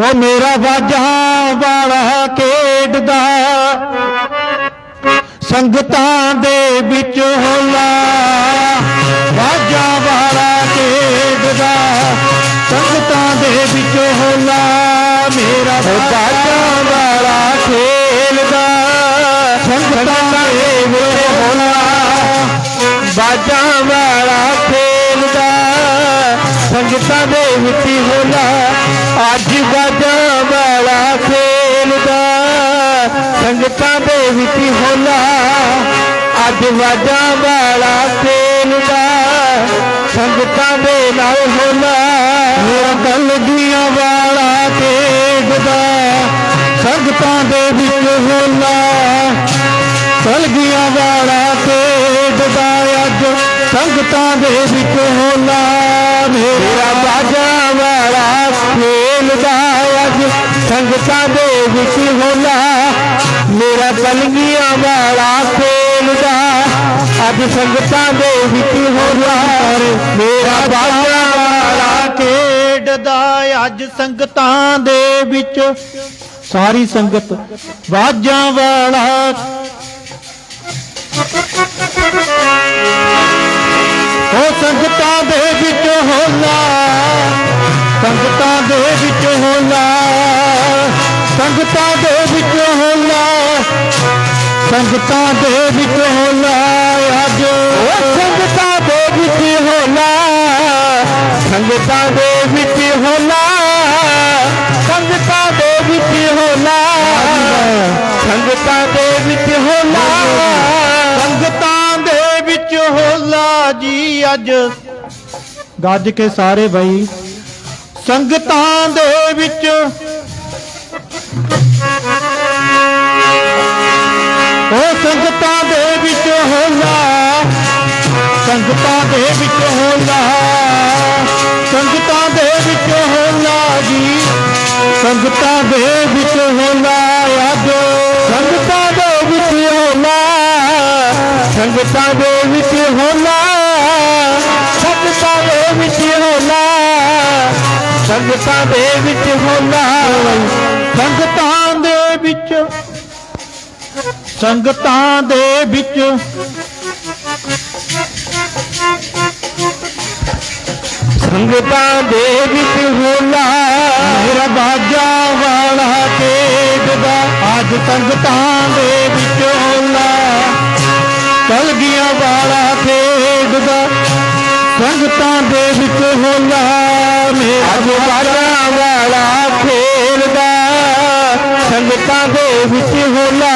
ਉਹ ਮੇਰਾ ਬਾਜਾਂ ਵਾਲਾ ਖੇਡਦਾ। ਸੰਗਤਾਂ ਦੇ ਵਿੱਚ ਹੋਲਾ। ਬਾਜਾਂ ਵਾਲਾ ਖੇਡਦਾ। ਸੰਗਤਾਂ ਦੇ ਵਿੱਚ ਹੋਲਾ। ਮੇਰਾ ਬਾਜਾਂ ਵਾਲਾ ਖੇਡਦਾ। ਸੰਗਤਾਂ ਦੇ ਵਿੱਚ ਹੋਲਾ। ਬਾਜਾਂ ਵਾਲਾ ਖੇਡਦਾ। ਸੰਗਤਾਂ ਦੇ ਵਿੱਚ ਹੋਲਾ। ਅੱਜ ਬਾਜਾਂ ਵਾਲਾ ਖੇਡਦਾ ਸੰਗਤਾਂ ਦੇ ਵਿੱਚ ਹੋਲਾ। ਅੱਜ ਬਾਜਾਂ ਵਾਲਾ ਖੇਡਦਾ ਸੰਗਤਾਂ ਦੇ ਨਾਲ ਹੋਲਾ। ਮੇਰਾ ਕਲਗੀਆਂ ਵਾਲਾ ਖੇਡਦਾ ਸੰਗਤਾਂ ਦੇ ਵਿੱਚ ਹੋਲਾ। ਕਲਗੀਆਂ ਵਾਲਾ ਖੇਡਦਾ ਅੱਜ, ਸੰਗਤਾਂ ਦੇ ਵਿੱਚ ਹੋਲਾ। ਮੇਰਾ ਸੰਗਤਾਂ ਦੇ ਵਿੱਚ ਹੋਲਾ ਮੇਰਾ ਕਲਗੀਆਂ ਵਾਲਾ ਖੇਡਦਾ ਅੱਜ ਸੰਗਤਾਂ ਦੇ ਵਿੱਚ ਹੋਲਾ ਮੇਰਾ ਬਾਜਾ ਵਾਲਾ ਖੇਡਦਾ ਅੱਜ ਸੰਗਤਾਂ ਦੇ ਵਿੱਚ ਸਾਰੀ ਸੰਗਤ ਵਾਜਾਂ ਵਾਲਾ। ਉਹ ਸੰਗਤਾਂ ਦੇ ਵਿੱਚ ਹੋਲਾ ਸੰਗਤਾਂ ਦੇ ਵਿੱਚ ਸੰਗਤਾਂ ਦੇ ਵਿੱਚ ਹੋਲਾ, ਸੰਗਤਾਂ ਦੇ ਵਿੱਚ ਹੋਲਾ ਅੱਜ ਸੰਗਤਾਂ ਦੇ ਵਿੱਚ ਹੋਲਾ, ਸੰਗਤਾਂ ਦੇ ਵਿੱਚ ਹੋਲਾ, ਸੰਗਤਾਂ ਦੇ ਵਿੱਚ ਹੋਲਾ, ਸੰਗਤਾਂ ਦੇ ਵਿੱਚ ਹੋਲਾ, ਸੰਗਤਾਂ ਦੇ ਵਿੱਚ ਹੋਲਾ ਜੀ ਅੱਜ। ਗੱਜ ਕੇ ਸਾਰੇ ਬਈ, ਸੰਗਤਾਂ ਦੇ ਵਿੱਚ ਸੰਗਤਾਂ ਦੇ ਵਿੱਚ ਹੋਲਾ। ਸੰਗਤਾਂ ਦੇ ਵਿੱਚ ਹੋਲਾ। ਸੰਗਤਾਂ ਦੇ ਵਿੱਚ ਹੋਲਾ ਜੀ। ਸੰਗਤਾਂ ਦੇ ਵਿੱਚ ਹੋਲਾ ਅੱਜ ਸੰਗਤਾਂ ਦੇ ਵਿੱਚ ਹੋਲਾ। ਸੰਗਤਾਂ ਦੇ ਵਿੱਚ ਹੋਲਾ। ਸੰਗਤਾਂ ਦੇ ਵਿੱਚ ਹੋਲਾ। ਸੰਗਤਾਂ ਦੇ ਵਿੱਚ ਹੋਲਾ। ਸੰਗਤਾਂ ਦੇ ਵਿੱਚ ਸੰਗਤਾਂ ਦੇ ਵਿੱਚ ਸੰਗਤਾਂ ਦੇ ਵਿੱਚ ਹੋਲਾ। ਮੇਰਾ ਬਾਜਾ ਵਾਲਾ ਖੇਡਦਾ ਅੱਜ ਸੰਗਤਾਂ ਦੇ ਵਿੱਚ ਹੋਲਾ। ਕਲਗੀਆਂ ਵਾਲਾ ਖੇਡਦਾ ਸੰਗਤਾਂ ਦੇ ਵਿੱਚ ਹੋਲਾ। ਮੇਰਾ ਬਾਜਾ ਵਾਲਾ ਖੇਡਦਾ ਸੰਗਤਾਂ ਦੇ ਵਿੱਚ ਹੋਲਾ।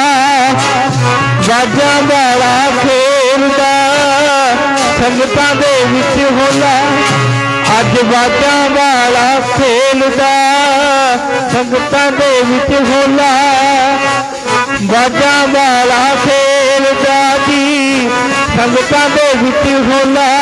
ਬਾਜਾ ਵਾਲਾ ਖੇਡਦਾ ਸੰਗਤਾਂ ਦੇ ਵਿੱਚ ਹੋਲਾ। ਅੱਜ ਬਾਜਾਂ ਵਾਲਾ ਖੇਡਦਾ ਸੰਗਤਾਂ ਦੇ ਵਿੱਚ ਹੋਲਾ। ਬਾਜਾਂ ਵਾਲਾ ਖੇਡਦਾ ਜੀ, ਸੰਗਤਾਂ ਦੇ ਵਿੱਚ ਹੋਲਾ।